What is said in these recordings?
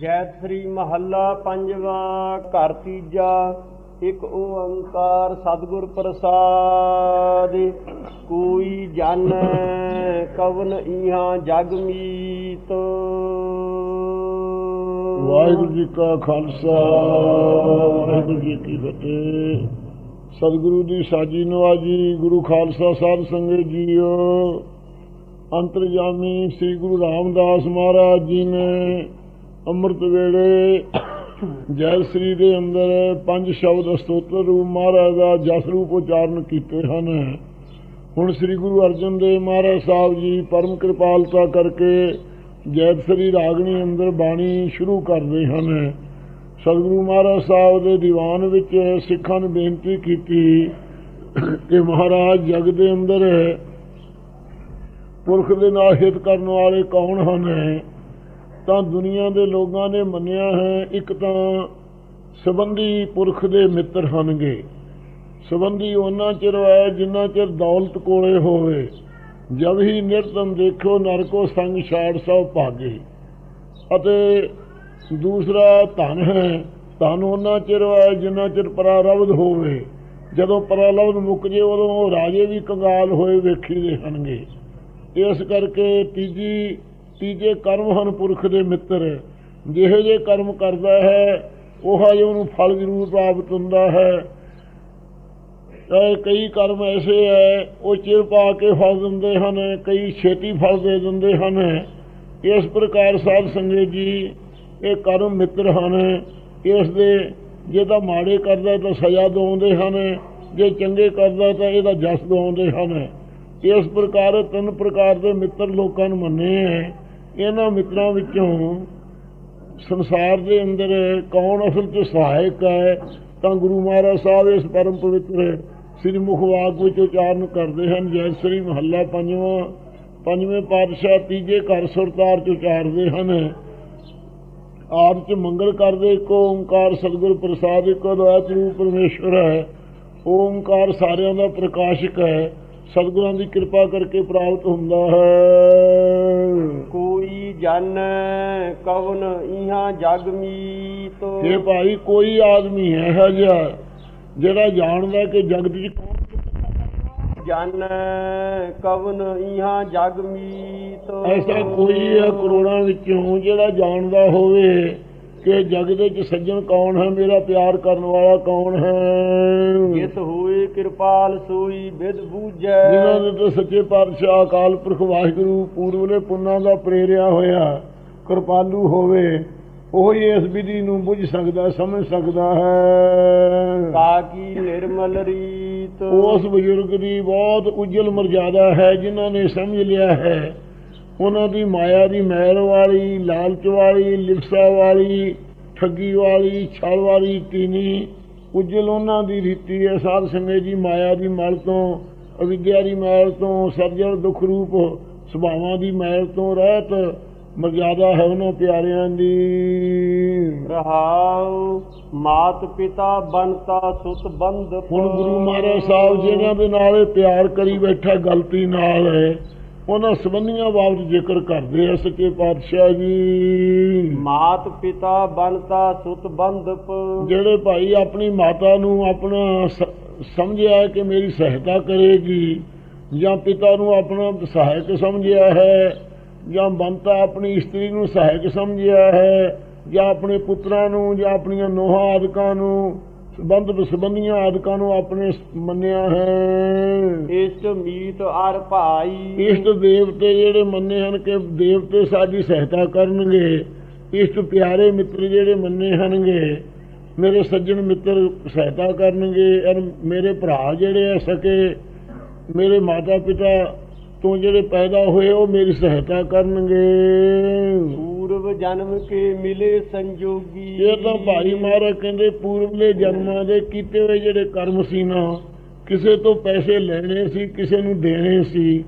ਜੈਤ ਸ੍ਰੀ ਮਹੱਲਾ ਪੰਜਵਾ, ਘਰ ਤੀਜਾ, ਇੱਕ ਓੰਕਾਰ ਸਤਿਗੁਰ ਪ੍ਰਸਾਦ। ਕੋਈ ਜਨ ਕਵਨ ਇਹਾਂ ਜਗ ਮੀਤ। ਵਾਹਿਗੁਰੂ ਜੀ ਕਾ ਖਾਲਸਾ, ਵਾਹਿਗੁਰੂ ਜੀ ਕੀ ਫਤਿਹ। ਸਤਿਗੁਰੂ ਦੀ ਸਾਜੀ ਨਵਾਜੀ ਗੁਰੂ ਖਾਲਸਾ ਸਾਧ ਸੰਗਤ ਜੀਓ। ਅੰਤਰਜਾਮੀ ਸ੍ਰੀ ਗੁਰੂ ਰਾਮਦਾਸ ਮਹਾਰਾਜ ਜੀ ਨੇ ਅੰਮ੍ਰਿਤ ਵੇਲੇ ਜੈ ਸ੍ਰੀ ਦੇ ਅੰਦਰ ਪੰਜ ਸ਼ਬਦ ਸਤੋਤਰ ਰੂਪ ਮਹਾਰਾਜ ਦਾ ਜਸ ਰੂਪ ਉਚਾਰਨ ਕੀਤੇ ਹਨ। ਹੁਣ ਸ੍ਰੀ ਗੁਰੂ ਅਰਜਨ ਦੇਵ ਮਹਾਰਾਜ ਸਾਹਿਬ ਜੀ ਪਰਮ ਕਿਰਪਾਲਤਾ ਕਰਕੇ ਜੈਤ ਸ੍ਰੀ ਰਾਗਣੀ ਅੰਦਰ ਬਾਣੀ ਸ਼ੁਰੂ ਕਰਦੇ ਹਨ। ਸਤਿਗੁਰੂ ਮਹਾਰਾਜ ਸਾਹਿਬ ਦੇ ਦੀਵਾਨ ਵਿੱਚ ਸਿੱਖਾਂ ਨੂੰ ਬੇਨਤੀ ਕੀਤੀ ਕਿ ਮਹਾਰਾਜ ਜਗ ਦੇ ਅੰਦਰ ਪੁਰਖ ਦੇ ਨਾਲ ਹਿਤ ਕਰਨ ਵਾਲੇ ਕੌਣ ਹਨ? ਤਾਂ ਦੁਨੀਆ ਦੇ ਲੋਕਾਂ ਨੇ ਮੰਨਿਆ ਹੈ, ਇੱਕ ਤਾਂ ਸਬੰਧੀ ਪੁਰਖ ਦੇ ਮਿੱਤਰ ਹਨਗੇ ਸਬੰਧੀ ਉਹਨਾਂ ਚਿਰ ਹੈ ਜਿੰਨਾ ਚਿਰ ਦੌਲਤ ਕੋਲੇ ਹੋਵੇ। ਜਦ ਹੀ ਨਿਰਤਨ ਦੇਖੋ ਨਰਕੋ ਸੰਗ ਛਾੜ ਸਭ ਭਾਗੇ। ਅਤੇ ਦੂਸਰਾ ਧਨ ਹੈ, ਧਨ ਉਹਨਾਂ ਚਿਰ ਹੈ ਜਿੰਨਾ ਚਿਰ ਪਰਾਰਬਧ ਹੋਵੇ। ਜਦੋਂ ਪਰਾਰਬਧ ਮੁੱਕ ਜੇ, ਉਦੋਂ ਉਹ ਰਾਜੇ ਵੀ ਕੰਗਾਲ ਹੋਏ ਵੇਖੀ ਦੇ ਹਨਗੇ ਇਸ ਕਰਕੇ ਤੀਜੀ ਤੀਜੇ ਕਰਮ ਹਨ ਪੁਰਖ ਦੇ ਮਿੱਤਰ। ਜਿਹੇ ਜੇ ਕਰਮ ਕਰਦਾ ਹੈ, ਉਹ ਹਜੇ ਉਹਨੂੰ ਫਲ ਜ਼ਰੂਰ ਪ੍ਰਾਪਤ ਹੁੰਦਾ ਹੈ। ਕਈ ਕਰਮ ਐਸੇ ਹੈ, ਉਹ ਚਿਰ ਪਾ ਕੇ ਫਲ ਦਿੰਦੇ ਹਨ, ਕਈ ਛੇਤੀ ਫਲ ਦੇ ਦਿੰਦੇ ਹਨ। ਇਸ ਪ੍ਰਕਾਰ ਸਾਧ ਸੰਗਤ ਜੀ, ਇਹ ਕਰਮ ਮਿੱਤਰ ਹਨ। ਇਸ ਦੇ ਜੇ ਤਾਂ ਮਾੜੇ ਕਰਦਾ ਤਾਂ ਸਜ਼ਾ ਦਵਾਉਂਦੇ ਹਨ, ਜੇ ਚੰਗੇ ਕਰਦਾ ਤਾਂ ਇਹਦਾ ਜਸ ਦਵਾਉਂਦੇ ਹਨ। ਇਸ ਪ੍ਰਕਾਰ ਤਿੰਨ ਪ੍ਰਕਾਰ ਦੇ ਮਿੱਤਰ ਲੋਕਾਂ ਨੂੰ ਮੰਨੇ ਹੈ। ਇਹਨਾਂ ਮਿੱਤਰਾਂ ਵਿੱਚੋਂ ਸੰਸਾਰ ਦੇ ਅੰਦਰ ਕੌਣ ਅਸਲ 'ਚ ਸਹਾਇਕ ਹੈ, ਤਾਂ ਗੁਰੂ ਮਹਾਰਾਜ ਸਾਹਿਬ ਇਸ ਪਰਮ ਪਵਿੱਤਰ ਸ੍ਰੀ ਮੁਖਵਾਕ ਵਿੱਚ ਉਚਾਰਨ ਕਰਦੇ ਹਨ, ਜੈ ਸ੍ਰੀ ਮਹੱਲਾ ਪੰਜਵਾਂ, ਪੰਜਵੇਂ ਪਾਤਸ਼ਾਹ ਤੀਜੇ ਘਰ ਸੁਰਤਾਰ ਚ ਉਚਾਰਦੇ ਹਨ। ਆਪ ਚ ਮੰਗਲ ਕਰਦੇ ਇੱਕ, ਓੰਕਾਰ ਸਤਿਗੁਰ ਪ੍ਰਸਾਦ ਇੱਕੋ ਦਵਾਤ ਰੂਪ ਪਰਮੇਸ਼ਵਰ ਹੈ। ਓੰਕਾਰ ਸਾਰਿਆਂ ਦਾ ਪ੍ਰਕਾਸ਼ਕ ਹੈ। ਸਤਿਗੁਰਾਂ ਦੀ ਕਿਰਪਾ ਕਰਕੇ ਪ੍ਰਾਪਤ ਹੁੰਦਾ ਹੈ। ਕੋਈ ਜਨ ਕਵਨ ਇਹਾਂ ਜਗ ਮੀਤ। ਇਹ ਭਾਈ ਕੋਈ ਆਦਮੀ ਹੈ ਇਹੋ ਜਿਹਾ ਜਿਹੜਾ ਜਾਣਦਾ ਕਿ ਜਗਤ 'ਚ ਕੌਣ ਜਨ ਕਵਨ ਇਹਾਂ ਜਗ ਮੀਤ। ਐਸਾ ਕੋਈ ਹੈ ਕਰੋੜਾਂ ਵਿੱਚੋਂ ਜਿਹੜਾ ਜਾਣਦਾ ਹੋਵੇ। ਕਿ ਜਗ ਦੇ ਵਿੱਚ ਸੱਜਣ ਕੌਣ ਹੈ? ਮੇਰਾ ਪਿਆਰ ਕਰਨ ਵਾਲਾ ਕੌਣ ਹੈ? ਜਿਤ ਹੋਏ ਕਿਰਪਾਲ ਸੋਈ ਵਿਦ ਜਿਨ੍ਹਾਂ ਬੂਝੈ ਦੇ ਤੇ ਸੱਚੇ ਪਾਤਸ਼ਾਹ ਅਕਾਲ ਪੁਰਖ ਵਾਹਿਗੁਰੂ ਪੂਰਵਲੇ ਪੁੰਨਾਂ ਦਾ ਪ੍ਰੇਰਿਆ ਹੋਇਆ ਕਿਰਪਾਲੂ ਹੋਵੇ ਉਹ ਹੀ ਇਸ ਵਿਧੀ ਨੂੰ ਬੁੱਝ ਸਕਦਾ ਸਮਝ ਸਕਦਾ ਹੈ। ਕਾਕੀ ਨਿਰਮਲ ਰੀਤ। ਉਸ ਬਜ਼ੁਰਗ ਦੀ ਬਹੁਤ ਉਜਲ ਮਰਜ਼ਾਦਾ ਹੈ ਜਿਨ੍ਹਾਂ ਨੇ ਸਮਝ ਲਿਆ ਹੈ। ਉਹਨਾਂ ਦੀ ਮਾਇਆ ਦੀ ਮੈਲ ਵਾਲੀ ਲਾਲਚ ਵਾਲੀ ਲਿਪਸਾ ਵਾਲੀ ਠੱਗੀ ਵਾਲੀ ਛਲ ਵਾਲੀ ਤੀਨੀ ਉਜਲ ਉਹਨਾਂ ਦੀ ਰੀਤੀ ਹੈ। ਸਾਧ ਸੰਗਤ ਜੀ ਮਾਇਆ ਦੀ ਮੈਲ ਤੋਂ ਅਵਿਦਿਆ ਦੀ ਮੈਲ ਤੋਂ ਸਰਜਲ ਦੁਖ ਰੂਪ ਸੁਭਾਵਾਂ ਦੀ ਮੈਲ ਤੋਂ ਰਹਿਤ ਮਰਜ਼ਾਦਾ ਹੈ ਉਹਨਾਂ ਪਿਆਰਿਆਂ ਦੀ। ਰਹਾਉ ਮਾਤ ਪਿਤਾ ਬੰਤਾ ਸੁਤ ਬੰਧ ਹੁਣ ਗੁਰੂ ਮਹਾਰਾਜ ਸਾਹਿਬ ਜਿਹਨਾਂ ਦੇ ਨਾਲ ਇਹ ਪਿਆਰ ਕਰੀ ਬੈਠਾ ਗਲਤੀ ਨਾਲ ਹੈ ਉਹਨਾਂ ਸੰਬੰਧੀਆਂ ਬਾਬਤ ਜ਼ਿਕਰ ਕਰਦੇ ਆ ਸੱਚੇ ਪਾਤਸ਼ਾਹ ਜੀ। ਮਾਤ ਪਿਤਾ ਬੰਤਾ ਸੁਤ ਬੰਧਪ। ਜਿਹੜੇ ਭਾਈ ਆਪਣੀ ਮਾਤਾ ਨੂੰ ਆਪਣਾ ਸਮਝਿਆ ਕਿ ਮੇਰੀ ਸਹਾਇਤਾ ਕਰੇਗੀ ਜਾਂ ਪਿਤਾ ਨੂੰ ਆਪਣਾ ਸਹਾਇਕ ਸਮਝਿਆ ਹੈ ਜਾਂ ਬੰਤਾ ਆਪਣੀ ਇਸਤਰੀ ਨੂੰ ਸਹਾਇਕ ਸਮਝਿਆ ਹੈ ਜਾਂ ਆਪਣੇ ਪੁੱਤਰਾਂ ਨੂੰ ਜਾਂ ਆਪਣੀਆਂ ਨੋਹਾਂ ਆਦਿਕਾਂ ਨੂੰ ਸੰਬੰਧ ਸੰਬੰਧੀਆਂ ਆਦਿਕਾਂ ਨੂੰ ਆਪਣੇ ਮੰਨਿਆ ਹੈ। ਇਸ਼ਟ ਮੀਤ ਅਰ ਭਾਈ। ਇਸ਼ਟ ਦੇਵਤੇ ਜਿਹੜੇ ਮੰਨੇ ਹਨ ਕਿ ਦੇਵਤੇ ਸਾਡੀ ਸਹਾਇਤਾ ਕਰਨਗੇ। ਇਸ਼ਟ ਪਿਆਰੇ ਮਿੱਤਰ ਜਿਹੜੇ ਮੰਨੇ ਹਨਗੇ ਮੇਰੇ ਸੱਜਣ ਮਿੱਤਰ ਸਹਾਇਤਾ ਕਰਨਗੇ ਔਰ ਮੇਰੇ ਭਰਾ ਜਿਹੜੇ ਆ ਸਕੇ ਮੇਰੇ ਮਾਤਾ ਪਿਤਾ ਤੋਂ ਜਿਹੜੇ ਪੈਦਾ ਹੋਏ ਉਹ ਮੇਰੀ ਸਹਾਇਤਾ ਕਰਨਗੇ। ਪੂਰਵ ਜਨਮ ਕੇ ਮਿਲੇ ਸੰਜੋਗੀ। ਇਹ ਤਾਂ ਭਾਈ ਮਹਾਰਾਜ ਕਹਿੰਦੇ ਪੂਰਬਲੇ ਜਨਮਾਂ ਦੇ ਕੀਤੇ ਹੋਏ ਜਿਹੜੇ ਕਰਮ ਸੀ ਨਾ, ਕਿਸੇ ਤੋਂ ਪੈਸੇ ਲੈਣੇ ਸੀ, ਕਿਸੇ ਨੂੰ ਦੇਣੇ ਸੀ,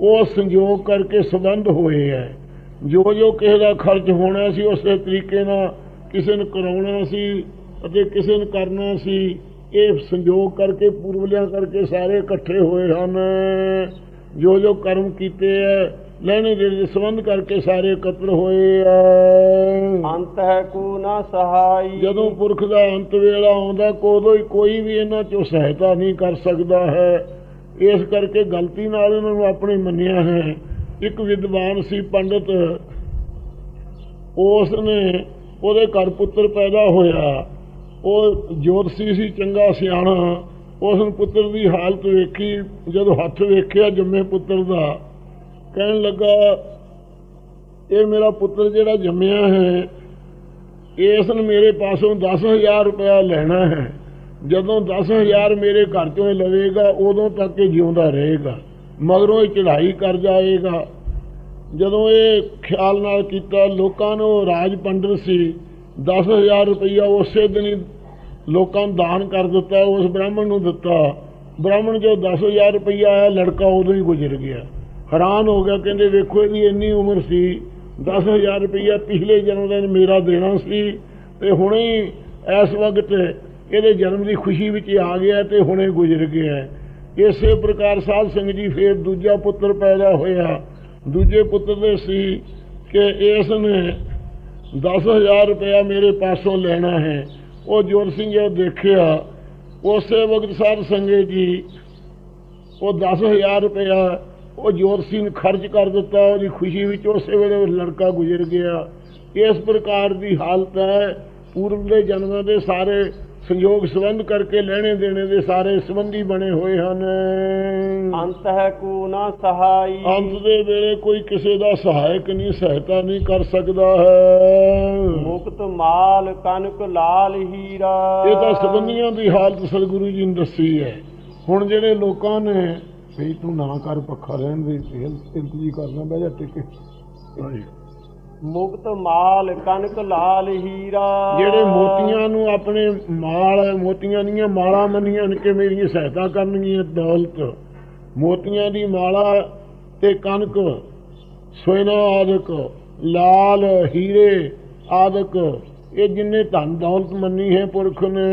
ਉਹ ਸੰਜੋਗ ਕਰਕੇ ਸੰਬੰਧ ਹੋਏ ਹੈ ਜੋ ਜੋ ਕਿਸੇ ਦਾ ਖਰਚ ਹੋਣਾ ਸੀ, ਉਸੇ ਤਰੀਕੇ ਨਾਲ ਕਿਸੇ ਨੂੰ ਕਰਾਉਣਾ ਸੀ ਅਤੇ ਕਿਸੇ ਨੂੰ ਕਰਨਾ ਸੀ, ਇਹ ਸੰਜੋਗ ਕਰਕੇ ਪੂਰਵਲਿਆਂ ਕਰਕੇ ਸਾਰੇ ਇਕੱਠੇ ਹੋਏ ਹਨ। ਜੋ ਜੋ ਕਰਮ ਕੀਤੇ ਹੈ ਲੈਣੇ ਦੇ ਸੰਬੰਧ ਕਰਕੇ ਸਾਰੇ ਇਕੱਤਰ ਹੋਏ ਆ। ਅੰਤ ਹੈ ਕੋ ਨਾ ਸਹਾਈ। ਜਦੋਂ ਪੁਰਖ ਦਾ ਅੰਤ ਵੇਲਾ ਆਉਂਦਾ ਕੋਦੋਂ ਹੀ ਕੋਈ ਵੀ ਇਹਨਾਂ ਚੋਂ ਸਹਾਇਤਾ ਨਹੀਂ ਕਰ ਸਕਦਾ ਹੈ। ਇਸ ਕਰਕੇ ਗਲਤੀ ਨਾਲ ਇਹਨਾਂ ਨੂੰ ਆਪਣੇ ਮੰਨਿਆ ਹੈ। ਇੱਕ ਵਿਦਵਾਨ ਸੀ ਪੰਡਤ ਉਸ ਨੇ ਉਹਦੇ ਘਰ ਪੁੱਤਰ ਪੈਦਾ ਹੋਇਆ। ਉਹ ਜੋਤਸੀ ਸੀ ਚੰਗਾ ਸਿਆਣਾ। ਉਸ ਨੂੰ ਪੁੱਤਰ ਦੀ ਹਾਲਤ ਵੇਖੀ। ਜਦੋਂ ਹੱਥ ਵੇਖਿਆ ਜੰਮੇ ਪੁੱਤਰ ਦਾ ਕਹਿਣ ਲੱਗਾ, ਇਹ ਮੇਰਾ ਪੁੱਤਰ ਜਿਹੜਾ ਜੰਮਿਆ ਹੈ ਇਸ ਨੇ ਮੇਰੇ ਪਾਸੋਂ 10000 ਰੁਪਇਆ ਲੈਣਾ ਹੈ। ਜਦੋਂ 10000 ਮੇਰੇ ਘਰ ਚੋਂ ਇਹ ਲਵੇਗਾ, ਉਦੋਂ ਤੱਕ ਇਹ ਜਿਉਂਦਾ ਰਹੇਗਾ, ਮਗਰੋਂ ਇਹ ਚੜ੍ਹਾਈ ਕਰ ਜਾਏਗਾ। ਜਦੋਂ ਇਹ ਖਿਆਲ ਨਾਲ ਕੀਤਾ, ਲੋਕਾਂ ਨੂੰ ਰਾਜ ਪੰਡਤ ਸੀ 10000 ਰੁਪਇਆ ਉਸੇ ਦਿਨ ਹੀ ਲੋਕਾਂ ਨੂੰ ਦਾਨ ਕਰ ਦਿੱਤਾ, ਉਸ ਬ੍ਰਾਹਮਣ ਨੂੰ ਦਿੱਤਾ। ਬ੍ਰਾਹਮਣ ਜੋ 10000 ਰੁਪਇਆ ਆਇਆ, ਲੜਕਾ ਉਦੋਂ ਹੀ ਗੁਜ਼ਰ ਗਿਆ। ਹੈਰਾਨ ਹੋ ਗਿਆ, ਕਹਿੰਦੇ ਵੇਖੋ ਇਹਦੀ ਇੰਨੀ ਉਮਰ ਸੀ 10000 ਰੁਪਇਆ ਪਿਛਲੇ ਜਨਮ ਦਿਨ ਮੇਰਾ ਦੇਣਾ ਸੀ ਤੇ ਹੁਣੇ ਇਸ ਵਕਤ ਇਹਦੇ ਜਨਮ ਦੀ ਖੁਸ਼ੀ ਵਿੱਚ ਆ ਗਿਆ ਤੇ ਹੁਣੇ ਗੁਜ਼ਰ ਗਿਆ। ਇਸੇ ਪ੍ਰਕਾਰ ਸਾਧ ਸਿੰਘ ਜੀ ਫੇਰ ਦੂਜਾ ਪੁੱਤਰ ਪੈਦਾ ਹੋਇਆ। ਦੂਜੇ ਪੁੱਤਰ ਦੇ ਸੀ ਕਿ ਇਸ ਨੇ 10000 ਰੁਪਇਆ ਮੇਰੇ ਪਾਸੋਂ ਲੈਣਾ ਹੈ। ਉਹ ਜੋਰ ਸਿੰਘ ਜੀ ਦੇਖਿਆ, ਉਸੇ ਵਕਤ ਸਾਧ ਸੰਗਤ ਜੀ ਉਹ 10000 ਰੁਪਇਆ ਉਹ ਜੋਰ ਸਿੰਘ ਨੇ ਖਰਚ ਕਰ ਦਿੱਤਾ ਉਹਦੀ ਖੁਸ਼ੀ ਵਿੱਚ ਉਸੇ ਵੇਲੇ ਉਹ ਲੜਕਾ ਗੁਜ਼ਰ ਗਿਆ। ਇਸ ਪ੍ਰਕਾਰ ਦੀ ਹਾਲਤ ਹੈ। ਪੂਰਬ ਦੇ ਜਨਮਾਂ ਦੇ ਸਾਰੇ ਸੰਯੋਗ ਸੰਬੰਧ ਕਰਕੇ ਲੈਣੇ ਦੇਣੇ ਦੇ ਸਾਰੇ ਸੰਬੰਧੀ ਬਣੇ ਹੋਏ ਹਨ। ਅੰਤ ਹੈ ਕੋ ਨਾ ਸਹਾਈ। ਅੰਤ ਦੇ ਵੇਲੇ ਕੋਈ ਕਿਸੇ ਦਾ ਸਹਾਇਕ ਨਹੀਂ ਸਹਾਇਤਾ ਨਹੀਂ ਕਰ ਸਕਦਾ ਹੈ। ਮੁਕਤ ਮਾਲ ਕਨਕ ਲਾਲ ਹੀਰਾ। ਇਹ ਤਾਂ ਸੰਬੰਧੀਆਂ ਦੀ ਹਾਲਤ ਸਤਿਗੁਰੂ ਜੀ ਨੇ ਦੱਸੀ ਹੈ। ਹੁਣ ਜਿਹੜੇ ਲੋਕਾਂ ਨੇ ਵੀ ਤੂੰ ਨਾ ਕਰ ਪੱਖਾ ਰਹਿਣ ਦੀ ਇੰਤਜੀ ਕਰਨਾ ਬਹਿ ਜਾ ਟਿਕੇ। ਮੁਕਤ ਮਾਲ ਕਨਕ ਲਾਲ ਹੀਰਾ। ਜਿਹੜੇ ਮੋਤੀਆਂ ਨੂੰ ਆਪਣੇ ਮਾਲ ਮੋਤੀਆਂ ਦੀਆਂ ਮਾਲਾ ਮੰਨੀਆਂ ਨੇ ਕਿ ਮੇਰੀ ਸਹਾਇਤਾ ਕਰਨਗੀਆਂ ਦੌਲਤ? ਮੋਤੀਆਂ ਦੀ ਮਾਲਾ ਤੇ ਕਣਕ ਸੋਨਾ ਆਦਿਕ ਲਾਲ ਹੀਰੇ ਆਦਿਕ। ਇਹ ਜਿੰਨੇ ਧਨ ਦੌਲਤ ਮੰਨੀ ਹੈ ਪੁਰਖ ਨੇ।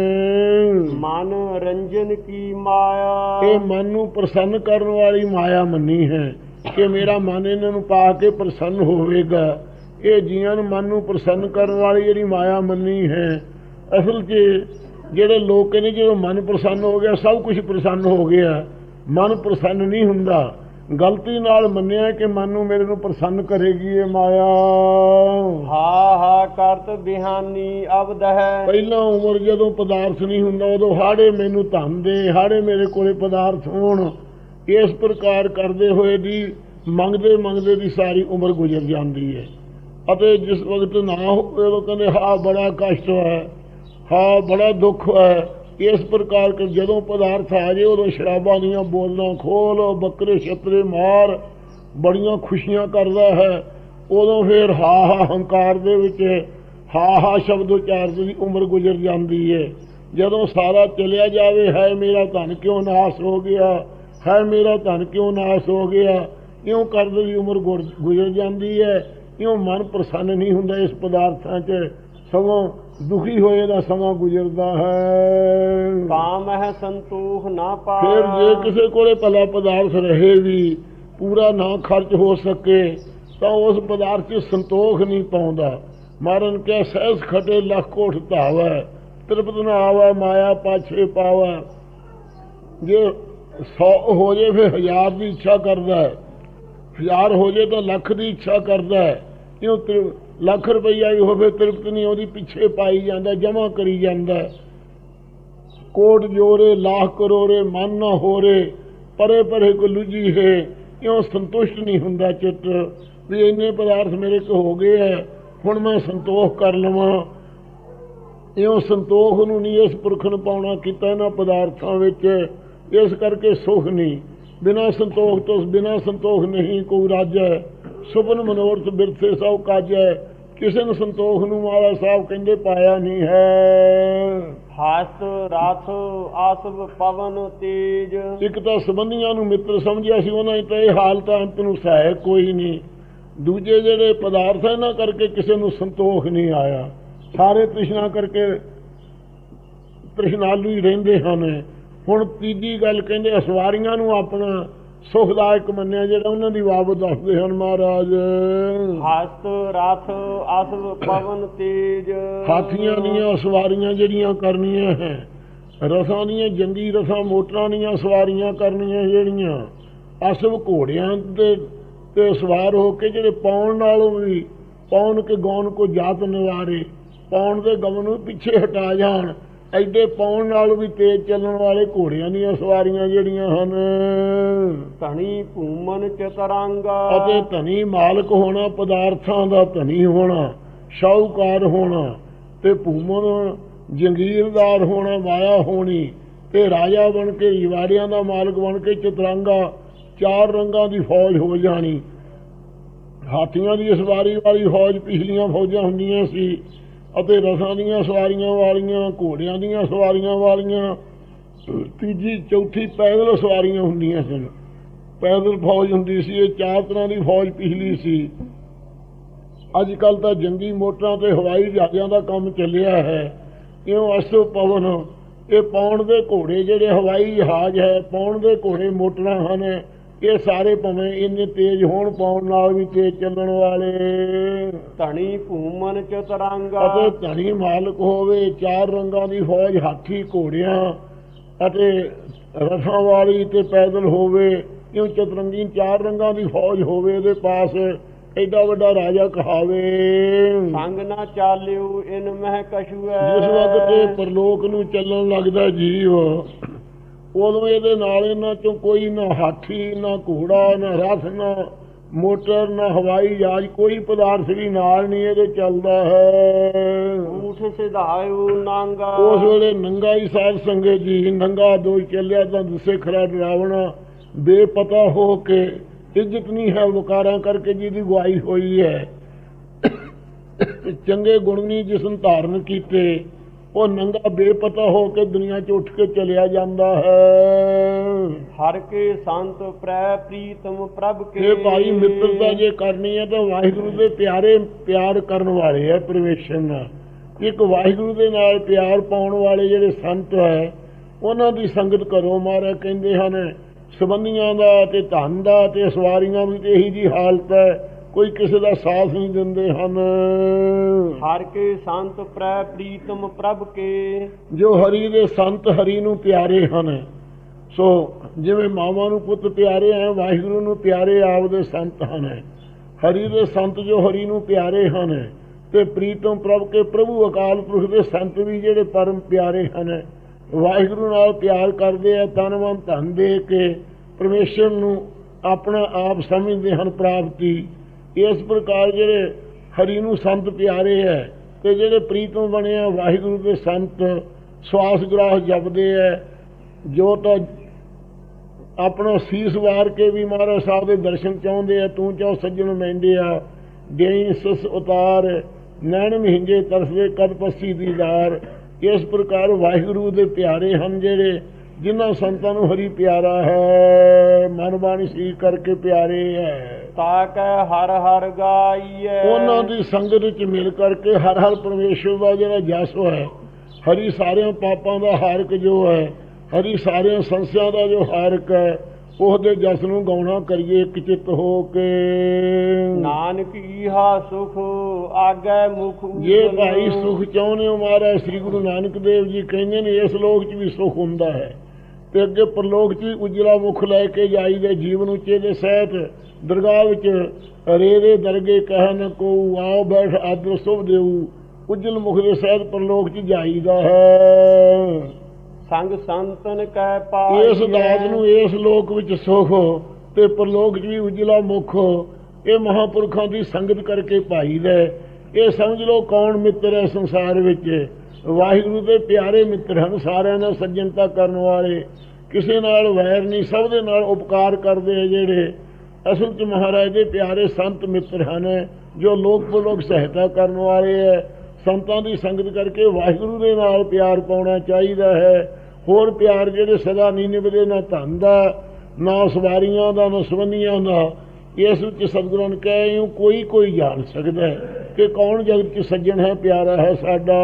ਮਨ ਰੰਜਨ ਕੀ ਮਾਇਆ। ਇਹ ਮਨ ਨੂੰ ਪ੍ਰਸੰਨ ਕਰਨ ਵਾਲੀ ਮਾਇਆ ਮੰਨੀ ਹੈ। ਕਿ ਮੇਰਾ ਮਨ ਇਹਨਾਂ ਨੂੰ ਪਾ ਕੇ ਪ੍ਰਸੰਨ ਹੋਵੇਗਾ। ਇਹ ਜੀਆਂ ਨੂੰ ਮਨ ਨੂੰ ਪ੍ਰਸੰਨ ਕਰਨ ਵਾਲੀ ਜਿਹੜੀ ਮਾਇਆ ਮੰਨੀ ਹੈ। ਅਸਲ 'ਚ ਜਿਹੜੇ ਲੋਕ ਕਹਿੰਦੇ ਜਦੋਂ ਮਨ ਪ੍ਰਸੰਨ ਹੋ ਗਿਆ ਸਭ ਕੁਝ ਪ੍ਰਸੰਨ ਹੋ ਗਿਆ। ਮਨ ਪ੍ਰਸੰਨ ਨਹੀਂ ਹੁੰਦਾ। ਗਲਤੀ ਨਾਲ ਮੰਨਿਆ ਕਿ ਮਨ ਨੂੰ ਮੇਰੇ ਨੂੰ ਪ੍ਰਸੰਨ ਕਰੇਗੀ ਇਹ ਮਾਇਆ। ਹਾ ਹਾ ਕਰਤ ਬਿਹਾਨੀ ਅਬਦ ਹੈ ਪਹਿਲਾਂ ਉਮਰ ਜਦੋਂ ਪਦਾਰਥ ਨਹੀਂ ਹੁੰਦਾ ਉਦੋਂ ਹਾੜੇ ਮੈਨੂੰ ਧਨ ਦੇ ਹਾੜੇ ਮੇਰੇ ਕੋਲੇ ਪਦਾਰਥ ਹੋਣ। ਇਸ ਪ੍ਰਕਾਰ ਕਰਦੇ ਹੋਏ ਦੀ ਮੰਗਦੇ ਮੰਗਦੇ ਦੀ ਸਾਰੀ ਉਮਰ ਗੁਜ਼ਰ ਜਾਂਦੀ ਹੈ। ਅਤੇ ਜਿਸ ਵਕਤ ਨਾ ਹੋਵੇ ਉਹ ਕਹਿੰਦੇ ਹਾਂ ਬੜਾ ਕਸ਼ਟ ਹੈ ਹਾਂ ਬੜਾ ਦੁੱਖ ਹੈ ਇਸ ਪ੍ਰਕਾਰ ਕਿ ਜਦੋਂ ਪਦਾਰਥ ਆ ਜੇ, ਉਦੋਂ ਸ਼ਰਾਬਾਂ ਦੀਆਂ ਬੋਲਾਂ ਖੋਲ, ਬੱਕਰੇ ਛਤਰੇ ਮਾਰ, ਬੜੀਆਂ ਖੁਸ਼ੀਆਂ ਕਰਦਾ ਹੈ। ਉਦੋਂ ਫਿਰ ਹਾ ਹਾ ਹੰਕਾਰ ਦੇ ਵਿੱਚ ਹਾ ਹਾ ਸ਼ਬਦ ਉਚਾਰਦੇ ਦੀ ਉਮਰ ਗੁਜ਼ਰ ਜਾਂਦੀ ਹੈ ਜਦੋਂ ਸਾਰਾ ਚਲਿਆ ਜਾਵੇ ਹੈ ਮੇਰਾ ਧਨ ਕਿਉਂ ਨਾਸ ਹੋ ਗਿਆ? ਹੈ ਮੇਰਾ ਧਨ ਕਿਉਂ ਨਾਸ ਹੋ ਗਿਆ? ਇਉਂ ਕਰਦੇ ਦੀ ਉਮਰ ਗੁਰ- ਗੁਜ਼ਰ ਜਾਂਦੀ ਹੈ ਇਉਂ ਮਨ ਪ੍ਰਸੰਨ ਨਹੀਂ ਹੁੰਦਾ ਇਸ ਪਦਾਰਥਾਂ 'ਚ। ਸਗੋਂ ਦੁਖੀ ਹੋਏ ਦਾ ਸਮਾਂ ਗੁਜ਼ਰਦਾ ਹੈ। ਕਾਮ ਹੈ ਸੰਤੋਖ ਨਾ ਪਾ ਫਿਰ ਜੇ ਕਿਸੇ ਕੋਲੇ ਭਲਾ ਪਦਾਰਥ ਰਹੇ ਵੀ ਪੂਰਾ ਨਾ ਖਰਚ ਹੋ ਸਕੇ ਤਾਂ ਉਸ ਪਦਾਰਥ 'ਚ ਸੰਤੋਖ ਨਹੀਂ ਪਾਉਂਦਾ। ਮਾਰਨ ਕੇ ਸਹਿਸ ਖਟੇ ਲੱਖ ਕੋਠ ਧਾਵੈ ਤ੍ਰਿਪਤ ਨਾ ਆਵੈ ਮਾਇਆ ਪਾਛੇ ਪਾਵੈ। ਜੇ 100 ਹੋ ਜੇ ਫਿਰ ਹਜ਼ਾਰ ਦੀ ਇੱਛਾ ਕਰਦਾ ਹੈ। ਹਜ਼ਾਰ ਹੋ ਜੇ ਤਾਂ ਲੱਖ ਦੀ ਇੱਛਾ ਕਰਦਾ ਹੈ। ਕਿਉਂ ਲੱਖ ਰੁਪਈਆ ਵੀ ਹੋਵੇ, ਤ੍ਰਿਪਤ ਨਹੀਂ ਉਹਦੀ ਪਿੱਛੇ ਪਾਈ ਜਾਂਦਾ ਜਮਾ ਕਰੀ ਜਾਂਦਾ। ਹੈ। ਕੋਟ ਜੋਰੇ ਲਾਖ ਕਰੋਰੇ ਮਨ ਨਾ ਹੋਰੇ, ਪਰੇ ਪਰੇ ਕੋ ਲੁਜੀ ਹੈ ਇਉਂ ਸੰਤੁਸ਼ਟ ਨਹੀਂ ਹੁੰਦਾ ਚਿੱਤ? ਵੀ ਇੰਨੇ ਪਦਾਰਥ ਮੇਰੇ ਕੋ ਹੋ ਗਏ ਹੈ, ਹੁਣ ਮੈਂ ਸੰਤੋਖ ਕਰ ਲਵਾਂ। ਇਉਂ ਸੰਤੋਖ ਨੂੰ ਨਹੀਂ ਇਸ ਪੁਰਖ ਨੂੰ ਪਾਉਣਾ ਕੀਤਾ ਇਹਨਾਂ ਪਦਾਰਥਾਂ ਵਿੱਚ, ਇਸ ਕਰਕੇ ਸੁਖ ਨਹੀਂ। ਬਿਨਾ ਸੰਤੋਖ ਤੋਂ ਬਿਨਾ ਸੰਤੋਖ ਨਹੀਂ ਕੋਈ ਰਾਜ ਹੈ। ਸੁਪਨ ਮਨੋਰਥ ਬਿਰਥੇ ਸਭ ਕਾਜੈ ਕਿਸੇ ਨੂੰ ਸੰਤੋਖ ਨੂੰ ਮਾਲਾ ਸਾਹਿਬ ਕਹਿੰਦੇ ਪਾਇਆ ਨਹੀਂ ਹੈ। ਹਸਤ ਰਥ ਆਸਵ ਪਵਨ ਤੇਜ। ਇੱਕ ਤਾਂ ਸੰਬੰਧੀਆਂ ਨੂੰ ਮਿੱਤਰ ਸਮਝਿਆ ਸੀ ਉਹਨਾਂ ਨੇ ਤਾਂ ਇਹ ਹਾਲਤ ਅੰਤ ਨੂੰ ਸਹਾਇਕ ਕੋਈ ਨਹੀਂ। ਦੂਜੇ ਜਿਹੜੇ ਪਦਾਰਥ ਹੈ ਇਹਨਾਂ ਕਰਕੇ ਕਿਸੇ ਨੂੰ ਸੰਤੋਖ ਨਹੀਂ ਆਇਆ। ਸਾਰੇ ਤ੍ਰਿਸ਼ਨਾ ਕਰਕੇ ਤ੍ਰਿਸ਼ਨਾਲੂ ਹੀ ਰਹਿੰਦੇ ਹਨ। ਹੁਣ ਤੀਜੀ ਗੱਲ ਕਹਿੰਦੇ ਅਸਵਾਰੀਆਂ ਨੂੰ ਆਪਣਾ ਸੁਖਦਾਇਕ ਮੰਨਿਆ ਜਿਹੜਾ ਉਹਨਾਂ ਦੀ ਬਾਬਤ ਦੱਸਦੇ ਹਨ ਮਹਾਰਾਜ। ਹਸਤ ਰਥ ਅਸਵ ਪਵਨ ਤੇਜ। ਹਾਥੀਆਂ ਦੀਆਂ ਸਵਾਰੀਆਂ ਜਿਹੜੀਆਂ ਕਰਨੀਆਂ ਹੈ ਰਥਾਂ ਦੀਆਂ ਜੰਗੀ ਰਥਾਂ ਮੋਟਰਾਂ ਦੀਆਂ ਸਵਾਰੀਆਂ ਕਰਨੀਆਂ ਜਿਹੜੀਆਂ ਅਸਵ ਘੋੜਿਆਂ ਤੇ ਤੇ ਸਵਾਰ ਹੋ ਕੇ ਜਿਹੜੇ ਪਾਉਣ ਨਾਲੋਂ ਵੀ ਪਾਉਣ ਕੇ ਗੌਣ ਕੋ ਜਾਤ ਨਿਵਾਰੇ ਪਾਉਣ ਦੇ ਗਮ ਨੂੰ ਪਿੱਛੇ ਹਟਾ ਜਾਣ ਐਡੇ ਪਾਉਣ ਨਾਲ ਵੀ ਤੇਜ਼ ਚੱਲਣ ਵਾਲੇ ਘੋੜਿਆਂ ਦੀਆਂ ਸਵਾਰੀਆਂ ਜਿਹੜੀਆਂ ਹਨ। ਧਣੀ ਭੂਮਨ ਚਤਰੰਗਾ। ਅਤੇ ਧਨੀ ਮਾਲਕ ਹੋਣਾ ਪਦਾਰਥਾਂ ਦਾ ਧਨੀ ਹੋਣਾ ਸ਼ਾਹੂਕਾਰ ਹੋਣਾ ਤੇ ਭੂਮਨ ਜੰਗੀਰਦਾਰ ਹੋਣਾ ਮਾਇਆ ਹੋਣੀ ਤੇ ਰਾਜਾ ਬਣ ਕੇ ਰਿਵਾੜਿਆਂ ਦਾ ਮਾਲਕ ਬਣ ਕੇ ਚਤਰੰਗਾ ਚਾਰ ਰੰਗਾਂ ਦੀ ਫੌਜ ਹੋ ਜਾਣੀ। ਹਾਥੀਆਂ ਦੀ ਸਵਾਰੀ ਵਾਲੀ ਫੌਜ ਪਿਛਲੀਆਂ ਫੌਜਾਂ ਹੁੰਦੀਆਂ ਸੀ। ਅਤੇ ਰਸਾਂ ਦੀਆਂ ਸਵਾਰੀਆਂ ਵਾਲੀਆਂ, ਘੋੜਿਆਂ ਦੀਆਂ ਸਵਾਰੀਆਂ ਵਾਲੀਆਂ, ਤੀਜੀ, ਚੌਥੀ ਪੈਦਲ ਸਵਾਰੀਆਂ ਹੁੰਦੀਆਂ ਸਨ। ਪੈਦਲ ਫੌਜ ਹੁੰਦੀ ਸੀ, ਇਹ ਚਾਰ ਤਰ੍ਹਾਂ ਦੀ ਫੌਜ ਪਿਛਲੀ ਸੀ। ਅੱਜ ਕੱਲ ਤਾਂ ਜੰਗੀ ਮੋਟਰਾਂ ਤੇ ਹਵਾਈ ਜਹਾਜ਼ਾਂ ਦਾ ਕੰਮ ਚੱਲਿਆ ਹੈ। ਇਉਂ ਅਸੋ ਪਵਨ, ਇਹ ਪੌਣ ਦੇ ਘੋੜੇ ਜਿਹੜੇ ਹਵਾਈ ਜਹਾਜ਼ ਹੈ, ਪੌਣ ਦੇ ਘੋੜੇ ਮੋਟਰਾਂ ਹਨ ਇਹ ਸਾਰੇ ਭਾਵੇਂ ਇੰਨੇ ਤੇਜ਼ ਹੋਣ ਪਾਉਣ ਨਾਲ ਵੀ ਤੇਜ਼ ਚੱਲਣ ਵਾਲੇ। ਧਣੀ ਭੂਮਨ ਚਤਰੰਗਾ ਅਤੇ ਧਨੀ ਮਾਲਕ ਹੋਵੇ ਚਾਰ ਰੰਗਾਂ ਦੀ ਫੌਜ ਹਾਥੀ ਘੋੜਿਆਂ ਅਤੇ ਰਥਾਂ ਵਾਲੀ ਤੇ ਪੈਦਲ ਹੋਵੇ ਇਉਂ ਚਤਰੰਗੀ ਚਾਰ ਰੰਗਾਂ ਦੀ ਫੌਜ ਹੋਵੇ ਇਹਦੇ ਪਾਸ ਐਡਾ ਵੱਡਾ ਰਾਜਾ ਕਹਾਵੇ। ਸੰਗ ਨਾ ਚਾਲਿਓ ਇਨ ਮਹਿ ਕਛੂਐ। ਜਿਸ ਵਕਤ ਇਹ ਪਰਲੋਕ ਨੂੰ ਚੱਲਣ ਲੱਗਦਾ ਜੀਵ ਉਦੋਂ ਇਹਦੇ ਨਾਲ ਇਹਨਾਂ ਚੋਂ ਕੋਈ ਨਾ ਹਾਥੀ ਨਾ ਘੋੜਾ ਨਾ ਰਥ ਨਾ ਮੋਟਰ ਨਾ ਹਵਾਈ ਜਹਾਜ਼ ਕੋਈ ਪਦਾਰਥ ਵੀ ਨਾਲ ਨਹੀਂ ਇਹਦੇ ਚੱਲਦਾ ਹੈ। ਊਠ ਸਿਧਾਇਓ ਨਾਂਗਾ। ਉਸ ਵੇਲੇ ਨੰਗਾ ਹੀ ਸਾਧ ਸੰਗਤ ਜੀ ਨੰਗਾ ਦੋ ਚੱਲਿਆ ਤਾਂ ਦੁਸੇ ਖਰਾ ਡਰਾਵਣਾ ਬੇਪਤਾ ਹੋ ਕੇ ਇੱਜ਼ਤ ਨਹੀਂ ਹੈ ਵਕਾਰਾਂ ਕਰਕੇ ਜਿਹਦੀ ਗਵਾਈ ਹੋਈ ਹੈ। ਚੰਗੇ ਗੁਣ ਨਹੀਂ ਜਿਸਨ ਧਾਰਨ ਕੀਤੇ ਉਹ ਨੰਗਾ ਬੇਪਤਾ ਹੋ ਕੇ ਦੁਨੀਆ 'ਚ ਉੱਠ ਕੇ ਚਲਿਆ ਜਾਂਦਾ ਹੈ। ਹਰ ਕੇ ਸੰਤ ਪ੍ਰੈ ਪ੍ਰੀਤਮ ਪ੍ਰਭ ਕੇ। ਇਹ ਭਾਈ ਮਿੱਤਰਤਾ ਜੇ ਕਰਨੀ ਹੈ ਤਾਂ ਵਾਹਿਗੁਰੂ ਦੇ ਪਿਆਰੇ ਪਿਆਰ ਕਰਨ ਵਾਲੇ ਹੈ ਪਰਮੇਸ਼ਰ ਨਾਲ। ਇੱਕ ਵਾਹਿਗੁਰੂ ਦੇ ਨਾਲ ਪਿਆਰ ਪਾਉਣ ਵਾਲੇ ਜਿਹੜੇ ਸੰਤ ਹੈ ਉਹਨਾਂ ਦੀ ਸੰਗਤ ਕਰੋ ਮਹਾਰਾਜ ਕਹਿੰਦੇ ਹਨ ਸੰਬੰਧੀਆਂ ਦਾ ਤੇ ਧਨ ਦਾ ਤੇ ਸਵਾਰੀਆਂ ਵੀ ਤੇ ਇਹੀ ਜੀ ਹਾਲਤ ਹੈ। ਕੋਈ ਕਿਸੇ ਦਾ ਸਾਥ ਨਹੀਂ ਦਿੰਦੇ ਹਨ। ਹਰ ਕੇ ਸੰਤ ਪ੍ਰੈ ਪ੍ਰੀਤਮ ਪ੍ਰਭ ਕੇ। ਜੋ ਹਰੀ ਦੇ ਸੰਤ ਹਰੀ ਨੂੰ ਪਿਆਰੇ ਹਨ ਸੋ ਜਿਵੇਂ ਮਾਵਾਂ ਨੂੰ ਪੁੱਤ ਪਿਆਰੇ ਹੈ ਵਾਹਿਗੁਰੂ ਨੂੰ ਪਿਆਰੇ ਆਪਦੇ ਸੰਤ ਹਨ। ਹਰੀ ਦੇ ਸੰਤ ਜੋ ਹਰੀ ਨੂੰ ਪਿਆਰੇ ਹਨ ਤੇ ਪ੍ਰੀਤਮ ਪ੍ਰਭ ਕੇ ਪ੍ਰਭੂ ਅਕਾਲ ਪੁਰਖ ਦੇ ਸੰਤ ਵੀ ਜਿਹੜੇ ਪਰਮ ਪਿਆਰੇ ਹਨ। ਵਾਹਿਗੁਰੂ ਨਾਲ ਪਿਆਰ ਕਰਦੇ ਆ ਤਨ ਮਨ ਧਨ ਦੇ ਕੇ ਪਰਮੇਸ਼ਰ ਨੂੰ ਆਪਣਾ ਆਪ ਸਮਝਦੇ ਹਨ ਪ੍ਰਾਪਤੀ। ਇਸ ਪ੍ਰਕਾਰ ਜਿਹੜੇ ਹਰੀ ਨੂੰ ਸੰਤ ਪਿਆਰੇ ਹੈ ਤੇ ਜਿਹੜੇ ਪ੍ਰੀਤਮ ਬਣੇ ਆ, ਵਾਹਿਗੁਰੂ ਦੇ ਸੰਤ ਸਵਾਸ ਗ੍ਰਾਹ ਜਪਦੇ ਹੈ ਜੋ ਤਾਂ ਆਪਣਾ ਸੀਸ ਵਾਰ ਕੇ ਵੀ ਮਹਾਰਾਜ ਸਾਹਿਬ ਦੇ ਦਰਸ਼ਨ ਚਾਹੁੰਦੇ ਆ, ਤੂੰ ਚਾਹ ਸੱਜਣ ਮਹਿੰਦੇ ਆ, ਦੇਈ ਸਸ ਉਤਾਰ, ਨੈਣ ਮਹਿੰਗੇ ਤਰਸਦੇ ਕਦ ਪੱਸੀ ਦੀਦਾਰ। ਇਸ ਪ੍ਰਕਾਰ ਵਾਹਿਗੁਰੂ ਦੇ ਪਿਆਰੇ ਹਨ ਜਿਹੜੇ ਜਿਨ੍ਹਾਂ ਸੰਤਾਂ ਨੂੰ ਹਰੀ ਪਿਆਰਾ ਹੈ ਮਨ ਬਾਣੀ ਸੀ ਕਰਕੇ ਪਿਆਰੇ ਹੈ। ਤਾ ਕੈ ਹਰ ਹਰ ਗਾਈਐ। ਉਹਨਾਂ ਦੀ ਸੰਗਤ ਵਿੱਚ ਮਿਲ ਕਰਕੇ ਹਰ ਹਰ ਪਰਮੇਸ਼ਰ ਦਾ ਜਿਹੜਾ ਜਸ ਹੈ ਹਰੀ ਸਾਰਿਆਂ ਪਾਪਾਂ ਦਾ ਹਾਰਕ ਜੋ ਹੈ ਹਰੀ ਸਾਰਿਆਂ ਸੰਸਿਆਂ ਦਾ ਜੋ ਹਾਰਕ ਹੈ ਉਹਦੇ ਜਸ ਨੂੰ ਗਾਉਣਾ ਕਰੀਏ ਇੱਕ ਚਿੱਤ ਹੋ ਕੇ। ਨਾਨਕ ਈਹਾ ਸੁਖ ਆਗੈ ਮੁਖ ਜੇ ਉਜਲ। ਭਾਈ ਸੁਖ ਚਾਹੁੰਦੇ ਹੋ ਮਹਾਰਾਜ ਸ੍ਰੀ ਗੁਰੂ ਨਾਨਕ ਦੇਵ ਜੀ ਕਹਿੰਦੇ ਨੇ ਇਸ ਲੋਕ 'ਚ ਵੀ ਸੁਖ ਹੁੰਦਾ ਹੈ। ਤੇ ਅੱਗੇ ਪਰਲੋਕ 'ਚ ਉਜਲਾ ਮੁਖ ਲੈ ਕੇ ਜਾਈਦੇ ਜੀਵਨ ਉੱਚੇ ਦੇ ਸਹਿਤ ਦਰਗਾਹ ਵਿੱਚ ਰੇ ਰੇ ਦਰਗੇ ਕਹਿਨ ਕੋ ਆਓ ਬੈਠ ਆਦਰ ਸੁਭ ਦੇਉ ਉਜਲ ਮੁਖ ਦੇ ਸਹਿਤ ਪਰਲੋਕ 'ਚ ਜਾਈਦਾ ਹੈ। ਸੰਗ ਸੰਤਨ ਕੈ ਪਾਈਐ। ਇਸ ਦਾਤ ਨੂੰ ਇਸ ਲੋਕ ਵਿੱਚ ਸੁਖ ਤੇ ਪਰਲੋਕ 'ਚ ਵੀ ਉਜਲਾ ਮੁਖ ਇਹ ਮਹਾਪੁਰਖਾਂ ਦੀ ਸੰਗਤ ਕਰਕੇ ਪਾਈਦਾ। ਇਹ ਸਮਝ ਲਓ ਕੌਣ ਮਿੱਤਰ ਹੈ ਸੰਸਾਰ ਵਿੱਚ। ਵਾਹਿਗੁਰੂ ਦੇ ਪਿਆਰੇ ਮਿੱਤਰ ਹਨ ਸਾਰਿਆਂ ਨਾਲ ਸੱਜਣਤਾ ਕਰਨ ਵਾਲੇ। ਕਿਸੇ ਨਾਲ ਵੈਰ ਨਹੀਂ, ਸਭ ਦੇ ਨਾਲ ਉਪਕਾਰ ਕਰਦੇ ਆ ਜਿਹੜੇ। ਅਸਲ 'ਚ ਮਹਾਰਾਜ ਦੇ ਪਿਆਰੇ ਸੰਤ ਮਿੱਤਰ ਹਨ, ਜੋ ਲੋਕ ਪਰਲੋਕ ਸਹਾਇਤਾ ਕਰਨ ਵਾਲੇ ਹੈ ਸੰਤਾਂ ਦੀ ਸੰਗਤ ਕਰਕੇ ਵਾਹਿਗੁਰੂ ਦੇ ਨਾਲ ਪਿਆਰ ਪਾਉਣਾ ਚਾਹੀਦਾ ਹੈ। ਹੋਰ ਪਿਆਰ ਜਿਹੜੇ ਸਦਾ ਨਹੀਂ ਨਿਭਦੇ, ਨਾ ਧਨ ਦਾ, ਨਾ ਸਵਾਰੀਆਂ ਦਾ, ਨਾ ਸੰਬੰਧੀਆਂ ਦਾ। ਇਸ ਵਿੱਚ ਸਤਿਗੁਰਾਂ ਨੇ ਕਹੇ ਇਉਂ ਕੋਈ ਕੋਈ ਜਾਣ ਸਕਦਾ ਹੈ ਕਿ ਕੌਣ ਜਗਤ 'ਚ ਸੱਜਣ ਹੈ, ਪਿਆਰਾ ਹੈ ਸਾਡਾ।